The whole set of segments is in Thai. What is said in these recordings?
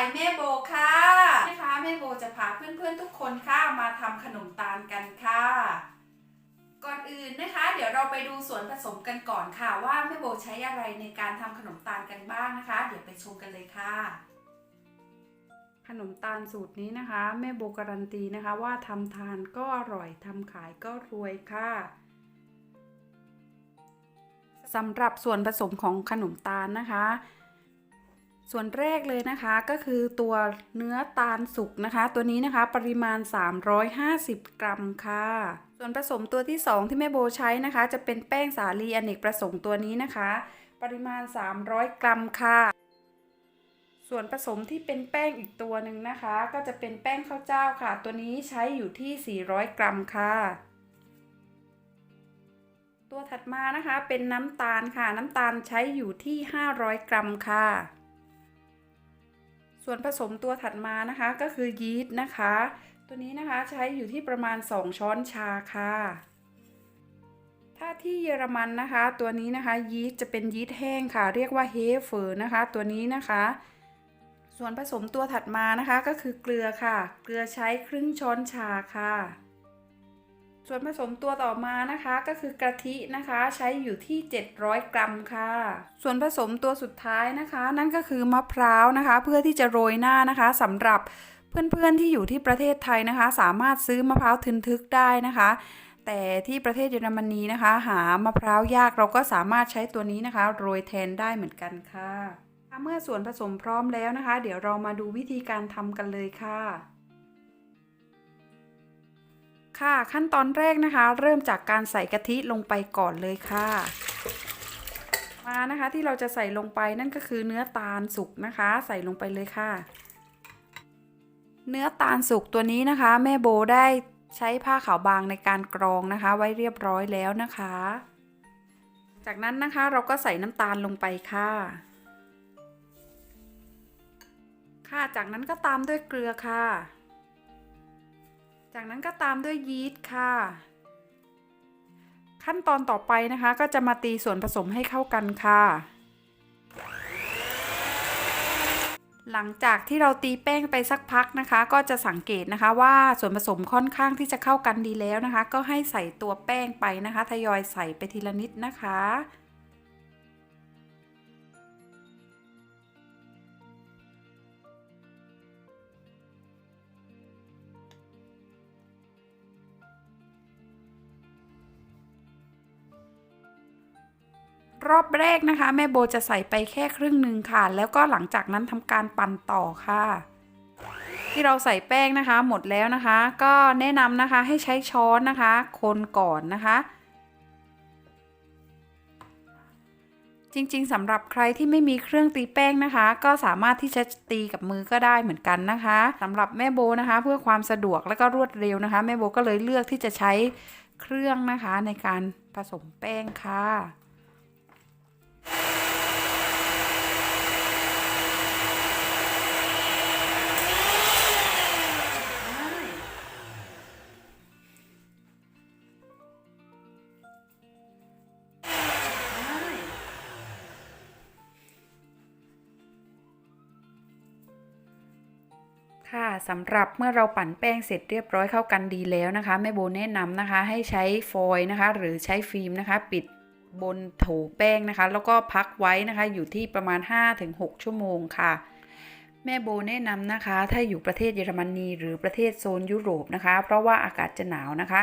by แม่โบค่ะนะคะแม่โบจะพาเพื่อนๆทุกคนค่ะมาทำขนมตาลกันค่ะ ก่อนอื่นนะคะ เดี๋ยวเราไปดูส่วนผสมกันก่อนค่ะ ว่าแม่โบใช้อะไรในการทำขนมตาลกันบ้างนะคะ เดี๋ยวไปชมกันเลยค่ะ ขนมตาลสูตรนี้นะคะ แม่โบการันตีนะคะ ว่าทำทานก็อร่อยทำขายก็รวยค่ะสำหรับส่วนผสมของขนมตาลนะคะ ส่วนแรกเลยนะคะก็คือตัวเนื้อตาลสุกนะคะ ตัวนี้นะคะปริมาณ 350 กรัมค่ะ ส่วนผสมตัวที่ 2 ที่แม่โบใช้นะคะ จะเป็นแป้งสาลีอเนกประสงค์ตัวนี้นะคะ ปริมาณ 300 กรัมค่ะ ส่วนผสมที่เป็นแป้งอีกตัวหนึ่งนะคะ ก็จะเป็นแป้งข้าวเจ้าค่ะ ตัวนี้ใช้อยู่ที่ 400 กรัมค่ะตัวถัดมานะคะเป็นน้ำตาลค่ะ น้ำตาลใช้อยู่ที่ 500 กรัมค่ะ ส่วนผสมตัวถัดมานะคะก็คือยีสต์นะคะ ตัวนี้นะคะใช้อยู่ที่ประมาณ 2 ช้อนชาค่ะ ถ้าที่เยอรมันนะคะ ตัวนี้นะคะยีสต์จะเป็นยีสต์แห้งค่ะ เรียกว่าเฮเฟอร์นะคะ ตัวนี้นะคะ ส่วนผสมตัวถัดมานะคะก็คือเกลือค่ะ เกลือใช้ครึ่งช้อนชาค่ะ ส่วนผสมตัวต่อมานะคะก็คือกะทินะคะใช้อยู่ที่ 700 กรัมค่ะ ส่วนผสมตัวสุดท้ายนะคะ นั่นก็คือมะพร้าวนะคะ เพื่อที่จะโรยหน้านะคะสำหรับเพื่อนๆที่อยู่ที่ประเทศไทยนะคะ สามารถซื้อมะพร้าวทึนทึกได้นะคะ แต่ที่ประเทศเยอรมนีนะคะ หามะพร้าวยากเราก็สามารถใช้ตัวนี้นะคะ โรยแทนได้เหมือนกันค่ะเมื่อส่วนผสมพร้อมแล้วนะคะ เดี๋ยวเรามาดูวิธีการทำกันเลยค่ะ ค่ะ ขั้นตอนแรกนะคะ เริ่มจากการใส่กะทิลงไปก่อนเลยค่ะ มานะคะที่เราจะใส่ลงไปนั่นก็คือเนื้อตาลสุกนะคะ ใส่ลงไปเลยค่ะ เนื้อตาลสุกตัวนี้นะคะ แม่โบได้ใช้ผ้าขาวบางในการกรองนะคะ ไว้เรียบร้อยแล้วนะคะ จากนั้นนะคะเราก็ใส่น้ำตาลลงไปค่ะ ค่ะจากนั้นก็ตามด้วยเกลือค่ะ จากนั้นก็ตามด้วยยีสต์ค่ะ ขั้นตอนต่อไปนะคะ ก็จะมาตีส่วนผสมให้เข้ากันค่ะ หลังจากที่เราตีแป้งไปสักพักนะคะ ก็จะสังเกตนะคะว่าส่วนผสมค่อนข้างที่จะเข้ากันดีแล้วนะคะ ก็ให้ใส่ตัวแป้งไปนะคะ ทยอยใส่ไปทีละนิดนะคะ รอบแรกนะคะ แม่โบจะใส่ไปแค่ครึ่งหนึ่งค่ะ แล้วก็หลังจากนั้นทำการปั่นต่อค่ะ ที่เราใส่แป้งนะคะ หมดแล้วนะคะ ก็แนะนำนะคะให้ใช้ช้อนนะคะ คนก่อนนะคะ จริงๆสำหรับใครที่ไม่มีเครื่องตีแป้งนะคะ ก็สามารถที่จะตีกับมือก็ได้เหมือนกันนะคะสำหรับแม่โบนะคะ เพื่อความสะดวกและก็รวดเร็วนะคะ แม่โบก็เลยเลือกที่จะใช้เครื่องนะคะในการผสมแป้งค่ะ ค่ะสำหรับเมื่อเราปั่นแป้งเสร็จเรียบร้อยเข้ากันดีแล้วนะคะแม่โบแนะนำนะคะ ให้ใช้ฟอยล์นะคะ หรือใช้ฟิล์มนะคะ ปิดบนโถแป้งนะคะ แล้วก็พักไว้นะคะ อยู่ที่ประมาณ 5-6 ชั่วโมงค่ะแม่โบแนะนำนะคะ ถ้าอยู่ประเทศเยอรมนีหรือประเทศโซนยุโรปนะคะ เพราะว่าอากาศจะหนาวนะคะ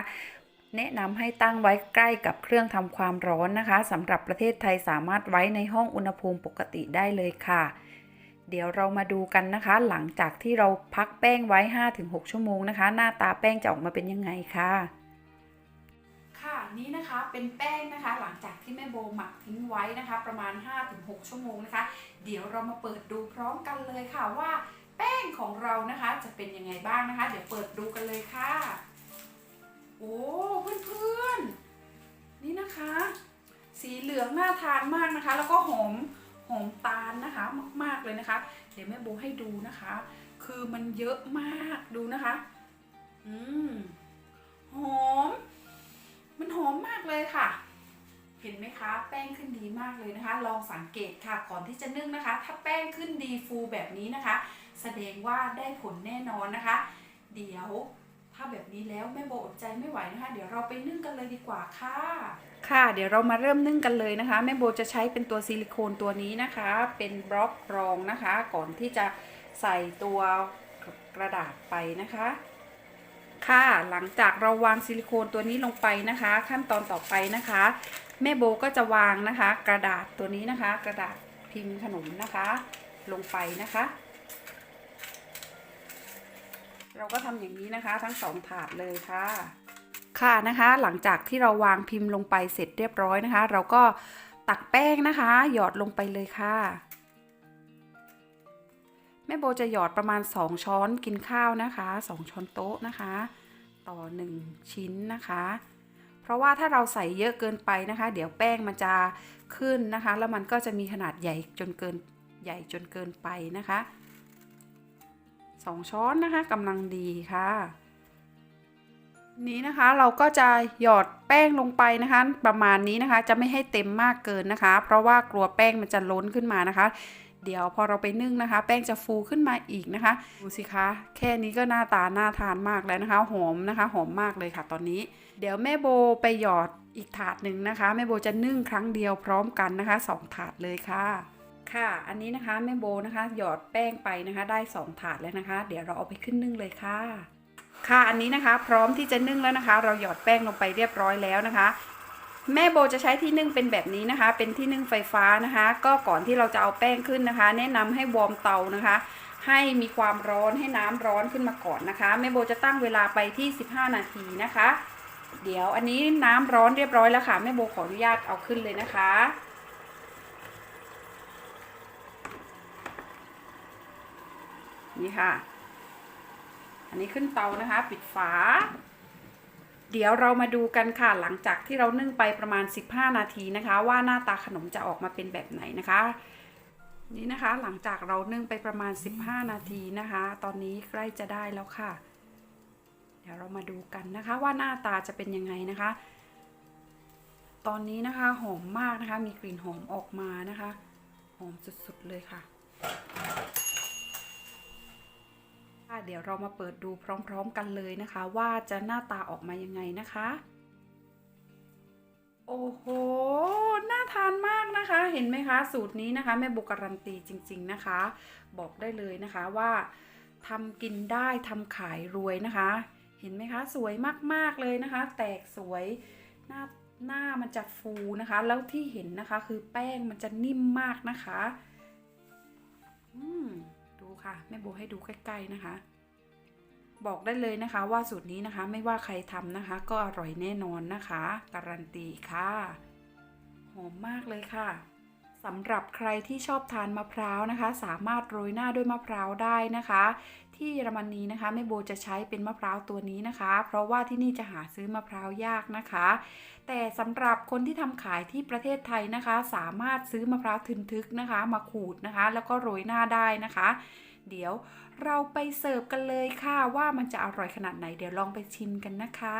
แนะนำให้ตั้งไว้ใกล้กับเครื่องทำความร้อนนะคะสำหรับประเทศไทยสามารถไว้ในห้องอุณหภูมิปกติได้เลยค่ะ เดี๋ยวเรามาดูกันนะคะ หลังจากที่เราพักแป้งไว้ 5-6 ชั่วโมงนะคะ หน้าตาแป้งจะออกมาเป็นยังไงค่ะ ค่ะนี่นะคะเป็นแป้งนะคะ หลังจากที่แม่โบหมักทิ้งไว้นะคะ ประมาณ 5-6 ชั่วโมงนะคะ เดี๋ยวเรามาเปิดดูพร้อมกันเลยค่ะว่า แป้งของเรานะคะจะเป็นยังไงบ้างนะคะ เดี๋ยวเปิดดูกันเลยค่ะ โอ้เพื่อนๆนี่นะคะ สีเหลืองน่าทานมากนะคะ แล้วก็หอม หอมตาลนะคะมาก ๆเลยนะคะ เดี๋ยวแม่โบให้ดูนะคะ คือมันเยอะมากดูนะคะ อืมหอม มันหอมมากเลยค่ะ เห็นไหมคะ แป้งขึ้นดีมากเลยนะคะ ลองสังเกตค่ะก่อนที่จะนึ่งนะคะ ถ้าแป้งขึ้นดีฟูแบบนี้นะคะ แสดงว่าได้ผลแน่นอนนะคะ เดี๋ยว ถ้าแบบนี้แล้วแม่โบอดใจไม่ไหวนะคะ เดี๋ยวเราไปนึ่งกันเลยดีกว่าค่ะ ค่ะ เดี๋ยวเรามาเริ่มนึ่งกันเลยนะคะ แม่โบจะใช้เป็นตัวซิลิโคนตัวนี้นะคะ เป็นบล็อกรองนะคะ ก่อนที่จะใส่ตัวกระดาษไปนะคะ ค่ะ หลังจากเราวางซิลิโคนตัวนี้ลงไปนะคะ ขั้นตอนต่อไปนะคะ แม่โบก็จะวางนะคะ กระดาษตัวนี้นะคะ กระดาษพิมพ์ขนมนะคะ ลงไปนะคะ เราก็ทำอย่างนี้นะคะ ทั้งสองถาดเลยค่ะ ค่ะนะคะ หลังจากที่เราวางพิมพ์ลงไปเสร็จเรียบร้อยนะคะ เราก็ตักแป้งนะคะ หยอดลงไปเลยค่ะแม่โบจะหยอดประมาณ 2 ช้อนกินข้าวนะคะ 2 ช้อนโต๊ะนะคะ ต่อ 1 ชิ้นนะคะ เพราะว่าถ้าเราใส่เยอะเกินไปนะคะ เดี๋ยวแป้งมันจะขึ้นนะคะ แล้วมันก็จะมีขนาดใหญ่จนเกินใหญ่จนเกินไปนะคะ 2 ช้อนนะคะกำลังดีค่ะนี้นะคะเราก็จะหยอดแป้งลงไปนะคะ ประมาณนี้นะคะจะไม่ให้เต็มมากเกินนะคะ เพราะว่ากลัวแป้งมันจะล้นขึ้นมานะคะ เดี๋ยวพอเราไปนึ่งนะคะ แป้งจะฟูขึ้นมาอีกนะคะดูสิคะแค่นี้ก็หน้าตาน่าทานมากแล้วนะคะ หอมนะคะ หอมมากเลยค่ะ ตอนนี้ เดี๋ยวแม่โบไปหยอดอีกถาดหนึ่งนะคะแม่โบจะนึ่งครั้งเดียวพร้อมกันนะคะสองถาดเลยค่ะ ค่ะ อันนี้นะคะแม่โบนะคะ หยอดแป้งไปนะคะ ได้สองถาดแล้วนะคะ เดี๋ยวเราเอาไปขึ้นนึ่งเลยค่ะ ค่ะอันนี้นะคะ พร้อมที่จะนึ่งแล้วนะคะ เราหยอดแป้งลงไปเรียบร้อยแล้วนะคะ แม่โบจะใช้ที่นึ่งเป็นแบบนี้นะคะ เป็นที่นึ่งไฟฟ้านะคะ ก็ก่อนที่เราจะเอาแป้งขึ้นนะคะ แนะนำให้วอร์มเตานะคะ ให้มีความร้อนให้น้ำร้อนขึ้นมาก่อนนะคะแม่โบจะตั้งเวลาไปที่ 15 นาทีนะคะ เดี๋ยวอันนี้น้ำร้อนเรียบร้อยแล้วค่ะแม่โบขออนุญาตเอาขึ้นเลยนะคะ นี่ค่ะ อันนี้ขึ้นเตานะคะ ปิดฝา เดี๋ยวเรามาดูกันค่ะ หลังจากที่เรานึ่งไปประมาณ 15 นาทีนะคะ ว่าหน้าตาขนมจะออกมาเป็นแบบไหนนะคะ นี่นะคะ หลังจากเรานึ่งไปประมาณ 15 นาทีนะคะ ตอนนี้ใกล้จะได้แล้วค่ะ เดี๋ยวเรามาดูกันนะคะ ว่าหน้าตาจะเป็นยังไงนะคะ ตอนนี้นะคะหอมมากนะคะ มีกลิ่นหอมออกมานะคะ หอมสุดๆเลยค่ะ ค่ะเดี๋ยวเรามาเปิดดูพร้อมๆกันเลยนะคะ ว่าจะหน้าตาออกมายังไงนะคะ โอ้โห น่าทานมากนะคะ เห็นไหมคะ สูตรนี้นะคะ แม่บุการันตีจริง ๆนะคะ บอกได้เลยนะคะว่าทำกินได้ทำขายรวยนะคะ เห็นไหมคะ สวยมากๆเลยนะคะ แตกสวยหน้าหน้ามันจะฟูนะคะ แล้วที่เห็นนะคะคือแป้งมันจะนิ่มมากนะคะ อืม ค่ะแม่โบให้ดูใกล้ๆนะคะ บอกได้เลยนะคะว่าสูตรนี้นะคะไม่ว่าใครทำนะคะ ก็อร่อยแน่นอนนะคะ การันตีค่ะหอมมากเลยค่ะสำหรับใครที่ชอบทานมะพร้าวนะคะ สามารถโรยหน้าด้วยมะพร้าวได้นะคะ ที่เยอรมนีนะคะแม่โบจะใช้เป็นมะพร้าวตัวนี้นะคะ เพราะว่าที่นี่จะหาซื้อมะพร้าวยากนะคะ แต่สำหรับคนที่ทำขายที่ประเทศไทยนะคะ สามารถซื้อมะพร้าวทึนทึกนะคะ มาขูดนะคะ แล้วก็โรยหน้าได้นะคะ เดี๋ยวเราไปเสิร์ฟกันเลยค่ะว่ามันจะอร่อยขนาดไหนเดี๋ยวลองไปชิมกันนะคะ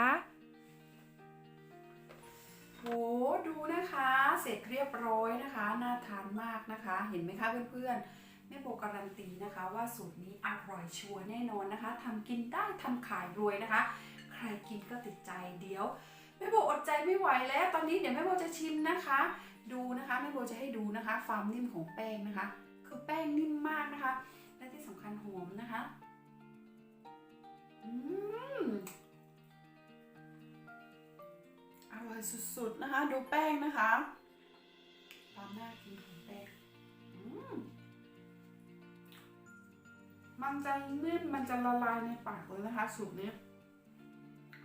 โหดูนะคะเสร็จเรียบร้อยนะคะ น่าทานมากนะคะ เห็นไหมคะเพื่อนๆแม่โบการันตีนะคะ ว่าสูตรนี้อร่อยชัวร์แน่นอนนะคะทำกินได้ทำขายรวยนะคะ ใครกินก็ติดใจเดี๋ยวแม่โบอดใจไม่ไหวแล้ว ตอนนี้เดี๋ยวแม่โบจะชิมนะคะ ดูนะคะแม่โบจะให้ดูนะคะความนิ่มของแป้งนะคะ คือแป้งนิ่มมากนะคะ และที่สำคัญหอมนะคะ อืม อร่อยสุดๆนะคะ ดูแป้งนะคะความน่ากินของแป้งมมันจะนิ่มมันจะละลายในปากเลยนะคะ สูตรนี้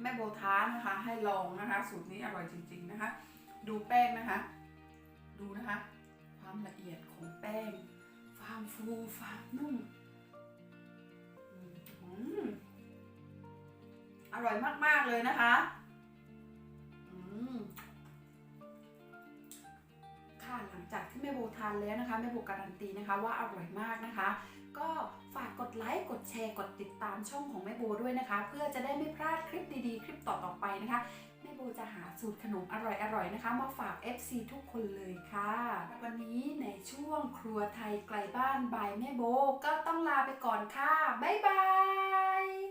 แม่โบท้านะคะ ให้ลองนะคะ สูตรนี้อร่อยจริง ๆนะคะ ดูแป้งนะคะ ฟูความนุ่มอร่อยมาก ๆ เลยนะคะอืมค่ะหลังจากที่แม่โบทานแล้วนะคะแม่โบการันตีนะคะว่าอร่อยมากนะคะ ก็ฝากกดไลค์กดแชร์กดติดตามช่องของแม่โบด้วยนะคะ เพื่อจะได้ไม่พลาดคลิปดีๆ คลิปต่อๆไปนะคะ พี่โบจะหาสูตรขนมอร่อยๆนะคะ มาฝาก FC ทุกคนเลยค่ะ วันนี้ในช่วงครัวไทยไกลบ้านบายแม่โบก็ต้องลาไปก่อนค่ะ บ๊ายบาย